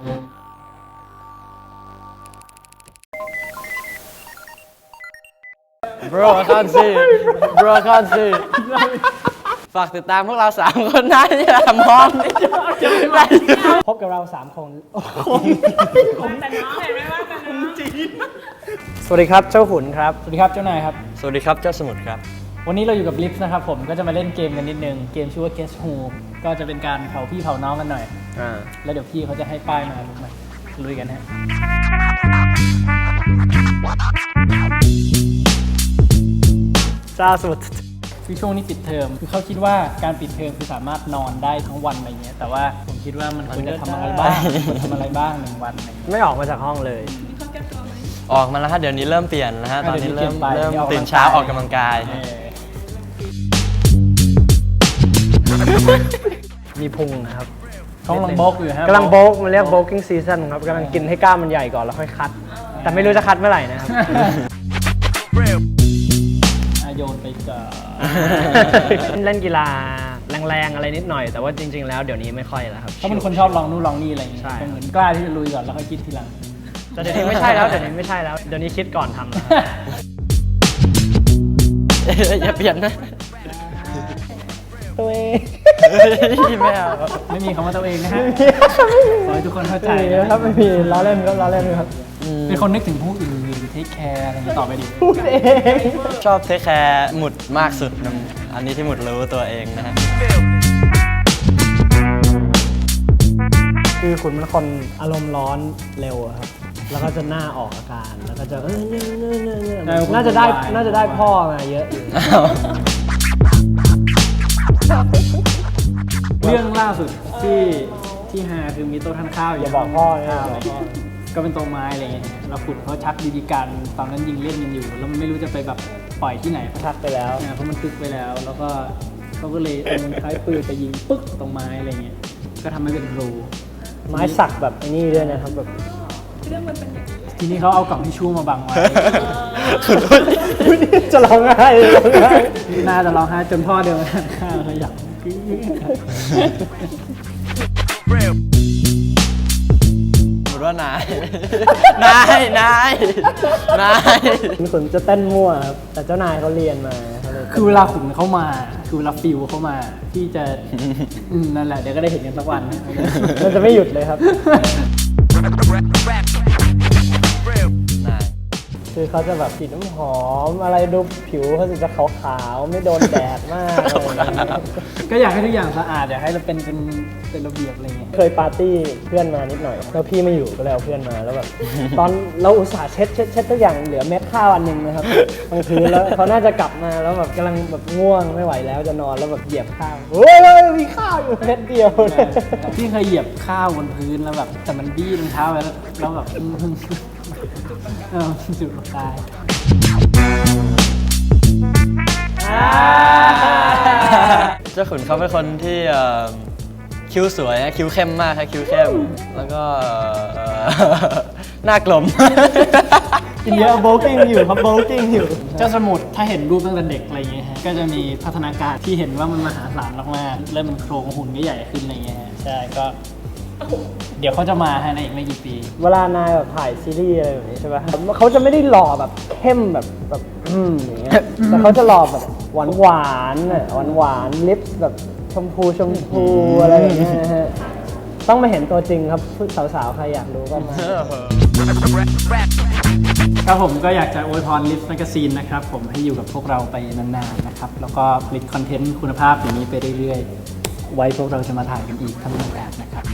Bro I can't see Bro I can't see ฝากติดตามพวกเราสามคนนะอย่ามองนี่จะไม่ได้พบกับเราสามคนสวัสดีครับเจ้าขุนครับ สวัสดีครับเจ้านายครับ สวัสดีครับเจ้าสมุทรครับ วันนี้เราอยู่กับลิฟต์นะครับผมก็จะมาเล่นเกมกันนิดนึง เกมชื่อว่า Guess Who ก็จะเป็นการเผาพี่เผาน้องกันหน่อย อ่าแล้วเดี๋ยวพี่เขาจะให้ป้ายมาลุกมาลุยกันฮะเจ้าสมุทรคือช่วงนี้ปิดเทอมคือเขาคิดว่าการปิดเทอมคือสามารถนอนได้ทั้งวันอะไรเงี้ยแต่ว่าผมคิดว่ามันควรจะทำอะไรบ้างควรทำอะไรบ้างหนึ่งวันอะไรเงี้ย ไม่ออกมาจากห้องเลย ออกมาแล้วฮะเดี๋ยวนี้เริ่มเปลี่ยนแล้วฮะตอนนี้เดี๋ยวนี้เริ่มเปลี่ยนไปเริ่มเดี๋ยวออกตื่นเช้าออกกำลังกาย เออมีพุงนะครับ เขากำลังโบกอยู่ฮะกำลังโบกมันเรียกโบกิ้งซีซั o นครับกำลังกินให้กล้ามมันใหญ่ก่อนแล้วค่อยคัด แต่ไม่รู้จะคัดเมื่อไหร่นะครับอะโยนไปก่อนเล่นกีฬาแรงๆอะไรนิดหน่อย แต่ว่าจริง ๆ แล้วเดี๋ยวนี้ไม่ค่อยแล้วครับเขาเป็นคนชอบลองนู่นลองนี่อะไรเงี้ยใช่เป็นเหมือนกล้าที่จะลุยก่อนแล้วค่อยคิดทีหลังแต่เดี๋ยวนี้ไม่ใช่แล้วเดี๋ยวนี้ไม่ใช่แล้วเดี๋ยวนี้คิดก่อนทำแล้วอย่าเปลี่ยนนะตัวเอง ไม่เอาไม่มีคำว่าตัวเองนะฮะขอให้ทุกคนเข้าใจไม่มีนะครับไม่มีล้อเล่นครับล้อเล่นครับเป็นคนนึกถึงผู้อื่นเทคแคร์อะไรอย่างเงี้ยต่อไปดิพูดเองชอบเทคแคร์หมุดมากสุดนะอันนี้ที่หมุดรู้ตัวเองนะฮะ คือคุณเป็นคนอารมณ์ร้อนเร็วอะครับ แล้วก็จะหน้าออกอาการ แล้วก็จะเออเนี่ยเนี่ยเนี่ยเนี่ยน่าจะได้น่าจะได้พ่อมาเยอะอยู่เรื่องล่าสุดที่ที่ฮาคือมีโต๊ะทานข้าวอยู่อย่าบอกพ่อนะข้าวอย่าบอกพ่อก็เป็นโต๊ะไม้อะไรเงี้ยแล้วขุดเขาชักดีดีกันตอนนั้นยิงเล่นกันอยู่ แล้วมันไม่รู้จะไปแบบปล่อยที่ไหนชักไปแล้วเนี่ยเพราะมันตึกไปแล้ว แล้วก็เขาก็เลยเอามันคล้ายปืนไปยิงปึ๊กตรงไม้อะไรเงี้ยก็ทำให้เป็นรูไม้สักแบบไอ้นี่ด้วยนะครับแบบทีนี้เขาเอากล่องทิชชู่มาบังไว้จะร้องไห้ร้องไห้น่าจะร้องไห้จนพ่อเดินมาทานข้าวเขาอยาก สมมติว่านาย นาย นาย นายคุณขุนจะเต้นมั่วครับแต่เจ้านายเขาเรียนมาเขาเลยคือเวลาขุนเขามา คือเวลาฟิลเขามาที่จะ อืมนั่นแหละเดี๋ยวก็ได้เห็นกันสักวัน มันจะไม่หยุดเลยครับนาย คือเขาจะแบบกลิ่นน้ำหอม อะไรดูผิวเขาจะขาวๆไม่โดนแดดมากอะไรอย่างเงี้ยก็อยากให้ทุกอย่างสะอาดอยากให้เราเป็นเป็นเป็นระเบียบอะไรเงี้ยเคยปาร์ตี้เพื่อนมานิดหน่อย แล้วพี่ไม่อยู่ก็เลยเอาเพื่อนมาแล้วแบบตอนเราอุตส่าห์เช็ดเช็ดเช็ดทุกอย่างเหลือเม็ดข้าวอันหนึงนะครับบางคืนแล้วเขาน่าจะกลับมาแล้วแบบกำลังแบบง่วงไม่ไหวแล้วจะนอนแล้วแบบเหยียบข้าวโอ้ยมีข้าวอยู่เม็ดเดียวพี่เคยเหยียบข้าวบนพื้นแล้วแบบแต่มันบี้รองเท้าไปแล้วแล้วแบบอืมเออจุดตายเจ้าขุนเขาเป็นคนที่เอ่อคิ้วสวยนะคิ้วเข้มมากครับคิ้วเข้ม แล้วก็เอ่อหน้ากลม กินเยอะโบกิ้งอยู่ครับโบกิ้งอยู่ เจ้าสมุดถ้าเห็นรูปตั้งแต่เด็กอะไรเงี้ยฮะก็จะมีพัฒนาการที่เห็นว่ามันมหาศาลมากๆเริ่มมันโครงหุ่นก็ใหญ่ขึ้นอะไรเงี้ยฮะใช่ก็เดี๋ยวเขาจะมาฮะในอีกไม่กี่ปี เวลานายแบบถ่ายซีรีส์อะไรแบบนี้ใช่ป่ะเขาจะไม่ได้หล่อแบบเข้มแบบแบบอืมอย่างเงี้ยแต่เขาจะหล่อแบบหวานหวานหวานหวานๆลิปแบบชมพูชมพูอะไรแบบเนี้ยนะฮะต้องมาเห็นตัวจริงครับสาวๆใครอยากรู้ก็มา ครับผมก็อยากจะอวยพรลิฟต์แมกซีนนะครับผมให้อยู่กับพวกเราไปนานๆนะครับแล้วก็ผลิตคอนเทนต์คุณภาพอย่างนี้ไปเรื่อยๆ ไว้พวกเราจะมาถ่ายกันอีกทั้งหมดแบบนะครับ